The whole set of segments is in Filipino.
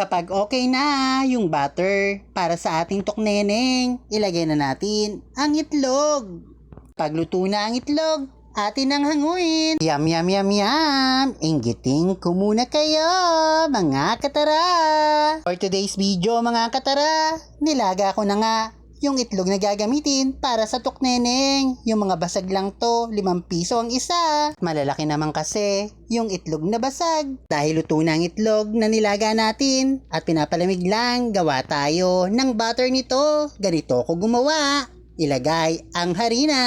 Kapag okay na yung butter para sa ating tokneneng, ilagay na natin ang itlog. Pagluto na ang itlog, atin ang hanguin. Yum, yum, yum, yum. Inggiting ko muna kayo, mga katara. For today's video, mga katara, nilaga ko na nga yung itlog na gagamitin para sa tukneneng. Yung mga basag lang to, 5 piso ang isa. Malalaki naman kasi yung itlog na basag. Dahil luto na ang itlog na nilaga natin at pinapalamig lang, gawa tayo ng butter nito. Ganito ko gumawa. Ilagay ang harina.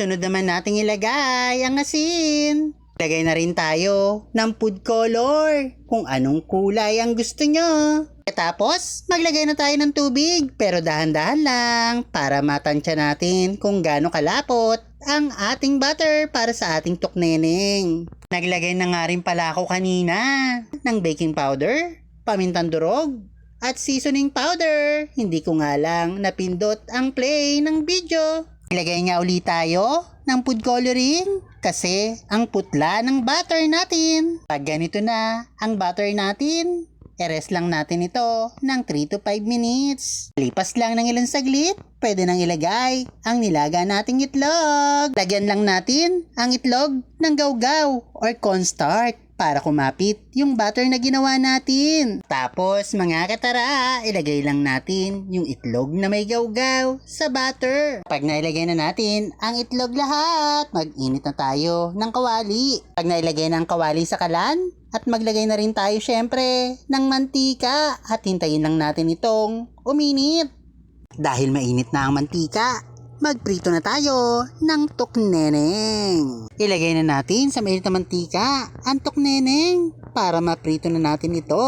Sunod naman nating ilagay ang asin. Ilagay na rin tayo ng food color kung anong kulay ang gusto nyo. Tapos, maglagay na tayo ng tubig pero dahan-dahan lang para matansya natin kung gaano kalapot ang ating butter para sa ating tukneneng. Naglagay na nga rin pala ako kanina ng baking powder, pamintang durog, at seasoning powder. Hindi ko nga lang napindot ang play ng video. Ilagay nga ulit tayo ng food coloring kasi ang putla ng butter natin. Pag ganito na ang butter natin, i-rest lang natin ito ng 3 to 5 minutes. Lipas lang ng ilang saglit, pwede nang ilagay ang nilaga nating itlog. Lagyan lang natin ang itlog ng gawgaw or cornstarch para kumapit yung butter na ginawa natin. Tapos mga katara, ilagay lang natin yung itlog na may gawgaw sa butter. Pag nailagay na natin ang itlog lahat, mag-init na tayo ng kawali. Pag nailagay na ang kawali sa kalan, at maglagay na rin tayo syempre ng mantika at hintayin lang natin itong uminit. Dahil mainit na ang mantika, magprito na tayo ng tukneneng. Ilagay na natin sa mainit na mantika ang tukneneng para maprito na natin ito.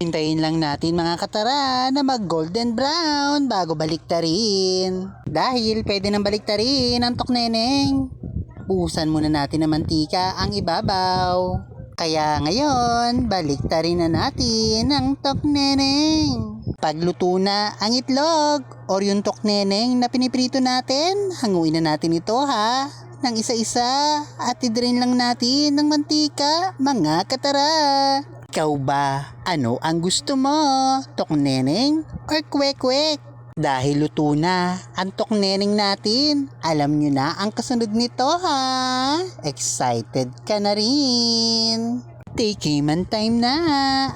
Hintayin lang natin mga katara na mag golden brown bago baliktarin. Dahil pwede nang baliktarin ang tukneneng. Buhusan muna natin ng mantika ang ibabaw. Kaya ngayon, baliktarin na natin ang tokneneng. Pagluto na ang itlog or yung tokneneng na piniprito natin, hanguin na natin ito ha ng isa-isa at i-drain lang natin ng mantika, mga katara. Ikaw ba, ano ang gusto mo? Tokneneng or kwek-kwek? Dahil luto na ang tokneneng natin, alam nyo na ang kasunod nito ha? Excited ka na rin. Take man time na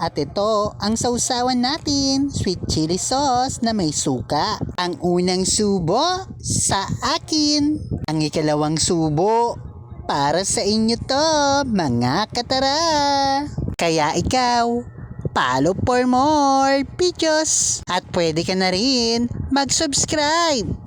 at ito ang sausawan natin, sweet chili sauce na may suka. Ang unang subo sa akin, ang ikalawang subo para sa inyo to mga katara. Kaya ikaw, follow for more. Videos at pwede ka na rin mag-subscribe